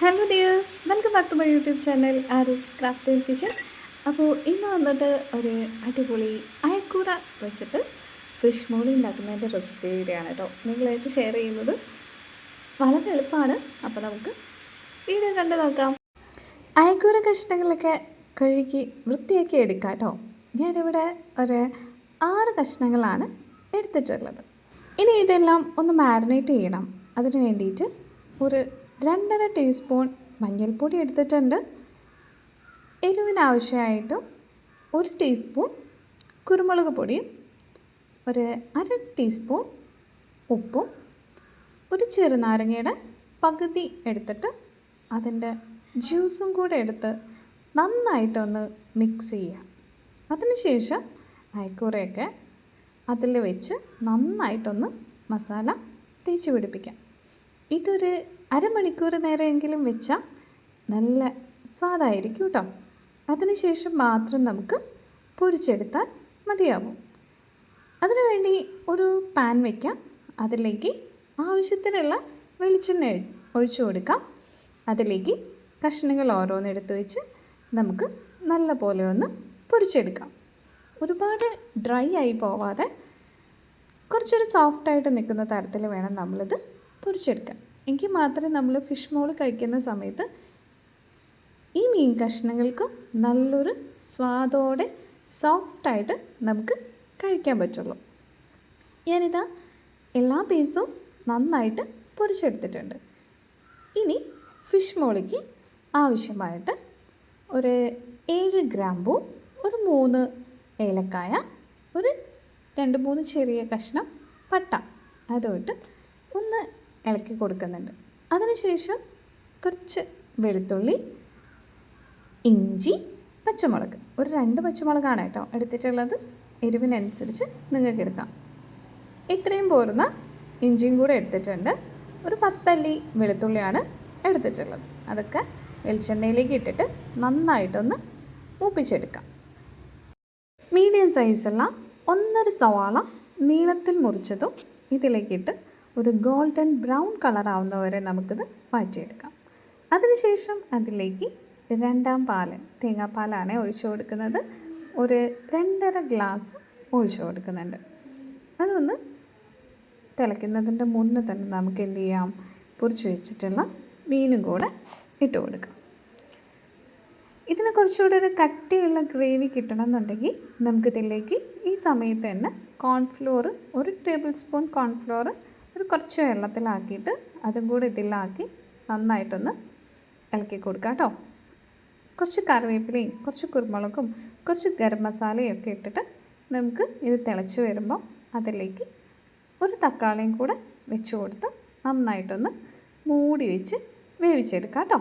Hello dears welcome back to my YouTube channel Aris craft kitchen അപ്പോൾ ഇന്ന് വന്നിട്ട് ഒരു അടിപൊളി അയക്കൂറ വെച്ചിട്ട് ഫിഷ് മോളി ഉണ്ടാക്കുന്നതിന്റെ റെസിപ്പി വീഡിയോയാണ് കേട്ടോ നിങ്ങളായിട്ട് ഷെയർ ചെയ്യുന്നത് വളരെ എളുപ്പമാണ്. അപ്പോൾ നമുക്ക് വീഡിയോ കണ്ട് നോക്കാം. അയക്കൂറ കഷ്ണങ്ങളൊക്കെ കഴുകി വൃത്തിയാക്കി എടുക്കാം കേട്ടോ ഞാനിവിടെ ഒരു ആറ് കഷ്ണങ്ങളാണ് എടുത്തിട്ടുള്ളത്. ഇനി ഇതെല്ലാം ഒന്ന് മാരിനേറ്റ് ചെയ്യണം. അതിന് വേണ്ടിയിട്ട് ഒരു രണ്ടര ടീസ്പൂൺ മഞ്ഞൾപ്പൊടി എടുത്തിട്ടുണ്ട്. എരിവിനാവശ്യമായിട്ടും ഒരു ടീസ്പൂൺ കുരുമുളക് പൊടിയും ഒരു അര ടീസ്പൂൺ ഉപ്പും ഒരു ചെറുനാരങ്ങയുടെ പകുതി എടുത്തിട്ട് അതിന്റെ ജ്യൂസും കൂടെ എടുത്ത് നന്നായിട്ടൊന്ന് മിക്സ് ചെയ്യുക അതിനുശേഷം അയക്കൂറയൊക്കെ അതിൽ വെച്ച് നന്നായിട്ടൊന്ന് മസാല തേച്ച് പിടിപ്പിക്കാം. ഇതൊരു അരമണിക്കൂർ നേരമെങ്കിലും വെച്ചാൽ നല്ല സ്വാദായിരിക്കും കേട്ടോ അതിനുശേഷം മാത്രം നമുക്ക് പൊരിച്ചെടുത്താൽ മതിയാവും. അതിനുവേണ്ടി ഒരു പാൻ വയ്ക്കാം അതിലേക്ക് ആവശ്യത്തിനുള്ള വെളിച്ചെണ്ണ ഒഴിച്ചു കൊടുക്കാം. അതിലേക്ക് കഷ്ണങ്ങൾ ഓരോന്നെടുത്ത് വെച്ച് നമുക്ക് നല്ല പോലെ ഒന്ന് പൊരിച്ചെടുക്കാം. ഒരുപാട് ഡ്രൈ ആയി പോവാതെ കുറച്ചൊരു സോഫ്റ്റായിട്ട് നിൽക്കുന്ന തരത്തിൽ വേണം നമ്മളിത് പൊരിച്ചെടുക്കാൻ. എങ്കിൽ മാത്രമേ നമ്മൾ ഫിഷ് മോൾ കഴിക്കുന്ന സമയത്ത് ഈ മീൻ കഷ്ണങ്ങൾക്കും നല്ലൊരു സ്വാദോടെ സോഫ്റ്റായിട്ട് നമുക്ക് കഴിക്കാൻ പറ്റുള്ളൂ. ഞാനിതാ എല്ലാ പീസും നന്നായിട്ട് പൊരിച്ചെടുത്തിട്ടുണ്ട്. ഇനി ഫിഷ് മോളിക്ക് ആവശ്യമായിട്ട് ഒരു ഏഴ് ഗ്രാമ്പു ഒരു മൂന്ന് ഏലക്കായ ഒരു രണ്ട് മൂന്ന് ചെറിയ കഷ്ണം പട്ട. അതുമായിട്ട് ഒന്ന് ഇളക്കി കൊടുക്കുന്നുണ്ട്. അതിനുശേഷം കുറച്ച് വെളുത്തുള്ളി ഇഞ്ചി പച്ചമുളക്. ഒരു രണ്ട് പച്ചമുളകാണ് കേട്ടോ എടുത്തിട്ടുള്ളത്. എരിവിനനുസരിച്ച് നിങ്ങൾക്ക് എടുക്കാം. ഇത്രയും പോരുന്ന ഇഞ്ചിയും കൂടെ എടുത്തിട്ടുണ്ട്. ഒരു പത്തല്ലി വെളുത്തുള്ളിയാണ് എടുത്തിട്ടുള്ളത്. അതൊക്കെ വെളിച്ചെണ്ണയിലേക്ക് ഇട്ടിട്ട് നന്നായിട്ടൊന്ന് മൂപ്പിച്ചെടുക്കാം. മീഡിയം സൈസുള്ള ഒന്നര സവാള നീളത്തിൽ മുറിച്ചതും ഇതിലേക്കിട്ട് ഒരു ഗോൾഡൻ ബ്രൗൺ കളർ ആവുന്നവരെ നമുക്കിത് മാറ്റിയെടുക്കാം. അതിനുശേഷം അതിലേക്ക് രണ്ടാം പാൽ തേങ്ങാപ്പാലാണ് ഒഴിച്ചു കൊടുക്കുന്നത്. ഒരു രണ്ടര ഗ്ലാസ് ഒഴിച്ചു കൊടുക്കുന്നുണ്ട്. അതൊന്ന് തിളയ്ക്കുന്നതിന്റെ മുന്നേ തന്നെ നമുക്ക് എന്ത് ചെയ്യാം? പൊറിച്ച് വെച്ചിട്ടുള്ള മീനും കൂടെ ഇട്ട് കൊടുക്കാം. ഇതിന് കുറച്ചുകൂടി ഒരു കട്ടിയുള്ള ഗ്രേവി കിട്ടണമെന്നുണ്ടെങ്കിൽ നമുക്കിതിലേക്ക് ഈ സമയത്ത് തന്നെ കോൺഫ്ലോർ ഒരു ടേബിൾ സ്പൂൺ കോൺഫ്ലോർ ഒരു കുറച്ച് വെള്ളത്തിലാക്കിയിട്ട് അതും കൂടി ഇതിലാക്കി നന്നായിട്ടൊന്ന് ഇളക്കി കൊടുക്കാം കേട്ടോ. കുറച്ച് കറിവേപ്പിലയും കുറച്ച് കുരുമുളകും കുറച്ച് ഗരം മസാലയും ഒക്കെ ഇട്ടിട്ട് നമുക്ക് ഇത് തിളച്ച് വരുമ്പോൾ അതിലേക്ക് ഒരു തക്കാളിയും കൂടെ വെച്ച് കൊടുത്ത് നന്നായിട്ടൊന്ന് മൂടി വെച്ച് വേവിച്ചെടുക്കാം കേട്ടോ.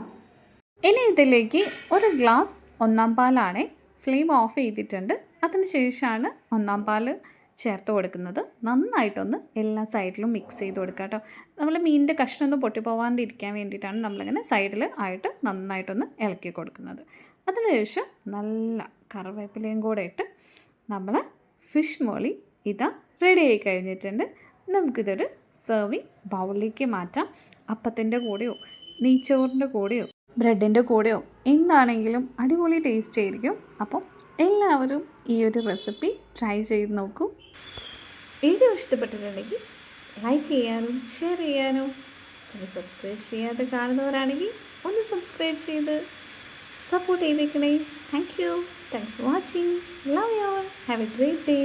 ഇനി ഇതിലേക്ക് ഒരു ഗ്ലാസ് ഒന്നാം പാലാണ് ഫ്ലെയിം ഓഫ് ചെയ്തിട്ടുണ്ട്. അതിന് ശേഷമാണ് ഒന്നാം പാൽ ചേർത്ത് കൊടുക്കുന്നത്. നന്നായിട്ടൊന്ന് എല്ലാ സൈഡിലും മിക്സ് ചെയ്ത് കൊടുക്കുക കേട്ടോ. നമ്മൾ മീനിന്റെ കഷ്ണമൊന്നും പൊട്ടിപ്പോവാണ്ടിരിക്കാൻ വേണ്ടിയിട്ടാണ് നമ്മളിങ്ങനെ സൈഡിൽ ആയിട്ട് നന്നായിട്ടൊന്ന് ഇളക്കി കൊടുക്കുന്നത്. അതിനുശേഷം നല്ല കറിവേപ്പിലയും കൂടെ ഇട്ട് നമ്മൾ ഫിഷ് മോളി ഇതാ റെഡി ആയി കഴിഞ്ഞിട്ടുണ്ട്. നമുക്കിതൊരു സെർവിങ് ബൗളിലേക്ക് മാറ്റാം. അപ്പത്തിന്റെ കൂടെയോ നെയ്ച്ചോറിന്റെ കൂടെയോ ബ്രെഡിന്റെ കൂടെയോ എന്താണെങ്കിലും അടിപൊളി ടേസ്റ്റ് ആയിരിക്കും. അപ്പം എല്ലാവരും ഈ ഒരു റെസിപ്പി ട്രൈ ചെയ്ത് നോക്കൂ. വീഡിയോ ഇഷ്ടപ്പെട്ടിട്ടുണ്ടെങ്കിൽ ലൈക്ക് ചെയ്യാനും ഷെയർ ചെയ്യാനും സബ്സ്ക്രൈബ് ചെയ്യാതെ കാണുന്നവരാണെങ്കിൽ ഒന്ന് സബ്സ്ക്രൈബ് ചെയ്ത് സപ്പോർട്ട് ചെയ്തേക്കണേ. Thank you thanks for watching love you have a great day